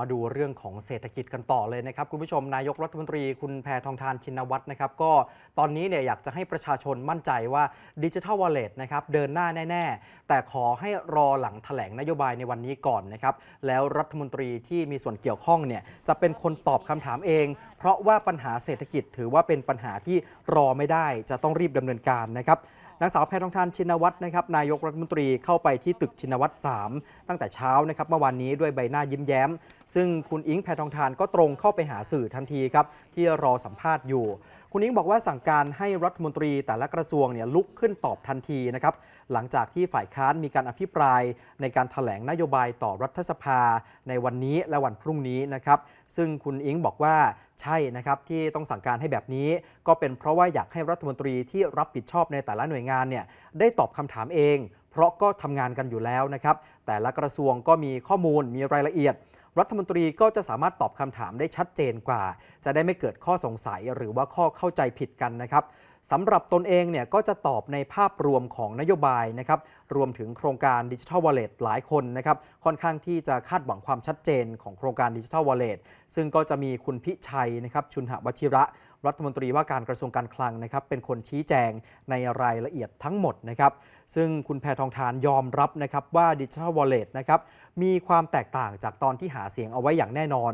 มาดูเรื่องของเศรษฐกิจกันต่อเลยนะครับ คุณผู้ชมนายกรัฐมนตรีคุณแพทองทานชินวัตรนะครับ ก็ตอนนี้เนี่ยอยากจะให้ประชาชนมั่นใจว่าดิจิทัลวอลเล็ตนะครับเดินหน้าแน่ ๆ แต่ขอให้รอหลังแถลงนโยบายในวันนี้ก่อนนะครับ แล้วรัฐมนตรีที่มีส่วนเกี่ยวข้องเนี่ยจะเป็นคนตอบคำถามเอง เพราะว่าปัญหาเศรษฐกิจถือว่าเป็นปัญหาที่รอไม่ได้ จะต้องรีบดำเนินการนะครับ นางสาวแพทองทานชินวัตรนะครับนายกรัฐมนตรีเข้าไปที่ตึกชินวัตร3ตั้งแต่เช้านะครับเมื่อวานนี้ด้วยใบหน้ายิ้มแย้ม ซึ่งคุณอิงแพทองทานก็ตรงเข้าไปหาสื่อทันทีครับที่รอสัมภาษณ์อยู่คุณอิงบอกว่าสั่งการให้รัฐมนตรีแต่ละกระทรวงเนี่ยลุกขึ้นตอบทันทีนะครับหลังจากที่ฝ่ายค้านมีการอภิปรายในการถแถลงนโยบายต่อรัฐสภาในวันนี้และวันพรุ่งนี้นะครับซึ่งคุณอิงบอกว่าใช่นะครับที่ต้องสั่งการให้แบบนี้ ก็เป็นเพราะว่าอยากให้รัฐมนตรีที่รับผิดชอบในแต่ละหน่วยงานเนี่ยได้ตอบคำถามเอง เพราะก็ทำงานกันอยู่แล้วนะครับแต่ละกระทรวงก็มีข้อมูลมีรายละเอียด รัฐมนตรีก็จะสามารถตอบคำถามได้ชัดเจนกว่า จะได้ไม่เกิดข้อสงสัยหรือว่าข้อเข้าใจผิดกันนะครับสำหรับตนเองเนี่ยก็จะตอบในภาพรวมของนโยบายนะครับรวมถึงโครงการดิจิทัลวอลเล็ตหลายคนนะครับค่อนข้างที่จะคาดหวังความชัดเจนของโครงการดิจิทัลวอลเล็ตซึ่งก็จะมีคุณพิชัยนะครับชุนหวชิระ รัฐมนตรีว่าการกระทรวงการคลังนะครับเป็นคนชี้แจงในรายละเอียดทั้งหมดนะครับซึ่งคุณแพทองทานยอมรับนะครับว่าดิจิทัลวอลเล็ตนะครับมีความแตกต่างจากตอนที่หาเสียงเอาไว้อย่างแน่นอน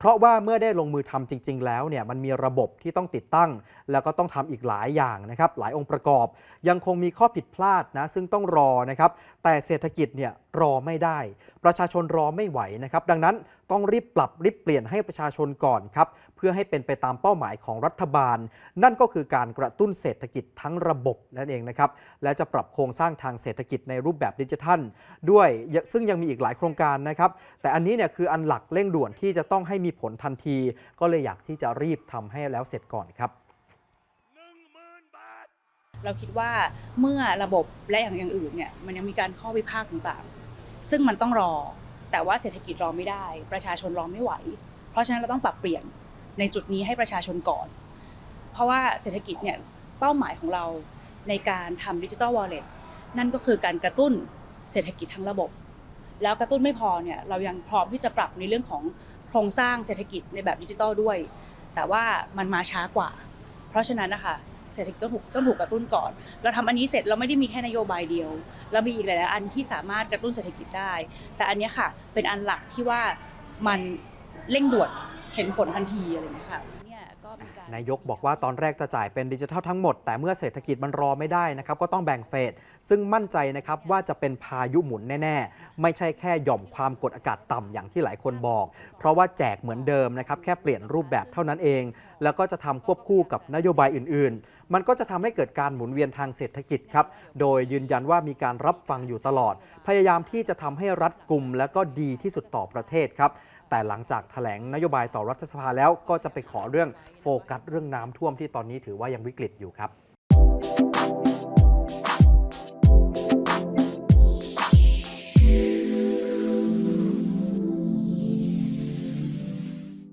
เพราะว่าเมื่อได้ลงมือทำจริง ๆ แล้วเนี่ยมันมีระบบที่ต้องติดตั้ง แล้วก็ต้องทำอีกหลายอย่างนะครับหลายองค์ประกอบ ยังคงมีข้อผิดพลาดนะซึ่งต้องรอนะครับแต่เศรษฐกิจเนี่ยรอไม่ได้ ประชาชนรอไม่ไหวนะครับ ดังนั้นต้องรีบปรับรีบเปลี่ยนให้ประชาชนก่อนครับ เพื่อให้เป็นไปตามเป้าหมายของรัฐบาล นั่นก็คือการกระตุ้นเศรษฐกิจทั้งระบบนั่นเองนะครับ และจะปรับโครงสร้างทางเศรษฐกิจในรูปแบบดิจิทัล ด้วยซึ่งยังมีอีกหลายโครงการนะครับ แต่อันนี้เนี่ยคืออันหลักเร่งด่วนที่จะต้องให้มีผลทันที ก็เลยอยากที่จะรีบทำให้แล้วเสร็จก่อนครับเราคิดว่าเมื่อระบบและอย่างอย่างอื่นเนี่ยมันยังมีการข้อวิพากษ์ต่างๆ ซึ่งมันต้องรอ แต่ว่าเศรษฐกิจรอไม่ได้ ประชาชนรอไม่ไหว เพราะฉะนั้นเราต้องปรับเปลี่ยนในจุดนี้ให้ประชาชนก่อน เพราะว่าเศรษฐกิจเนี่ยเป้าหมายของเราในการทำดิจิ t a ลวอลเล็ตนั่นก็คือการกระตุ้นเศรษฐกิจทั้งระบบ แล้วกระตุ้นไม่พอเนี่ยเรายังพร้อมที่จะปรับในเรื่องของโครงสร้างเศรษฐกิจในแบบดิจิตอลด้วย แต่ว่ามันมาช้ากว่า เพราะฉะนั้นนะคะ เศรษฐกิจต้องถูกต้องถูกกระตุ้นก่อน เราทำอันนี้เสร็จเราไม่ได้มีแค่นโยบายเดียว เรามีอีกหลาย ๆ อันที่สามารถกระตุ้นเศรษฐกิจได้ แต่อันนี้ค่ะเป็นอันหลักที่ว่ามันเร่งด่วนเห็นผลทันทีอะไรอย่างเงี้ยค่ะ นายกบอกว่าตอนแรกจะจ่ายเป็นดิจิทัลทั้งหมด แต่เมื่อเศรษฐกิจมันรอไม่ได้นะครับก็ต้องแบ่งเฟส ซึ่งมั่นใจนะครับว่าจะเป็นพายุหมุนแน่ ๆ ไม่ใช่แค่หย่อมความกดอากาศต่ำอย่างที่หลายคนบอก เพราะว่าแจกเหมือนเดิมนะครับแค่เปลี่ยนรูปแบบเท่านั้นเอง แล้วก็จะทำควบคู่กับนโยบายอื่น ๆ มันก็จะทำให้เกิดการหมุนเวียนทางเศรษฐกิจครับโดยยืนยันว่ามีการรับฟังอยู่ตลอด พยายามที่จะทำให้รัดกลุ่มและก็ดีที่สุดต่อประเทศครับ แต่หลังจากแถลงนโยบายต่อรัฐสภาแล้วก็จะไปขอเรื่องโฟกัสเรื่องน้ำท่วมที่ตอนนี้ถือว่ายังวิกฤตอยู่ครับ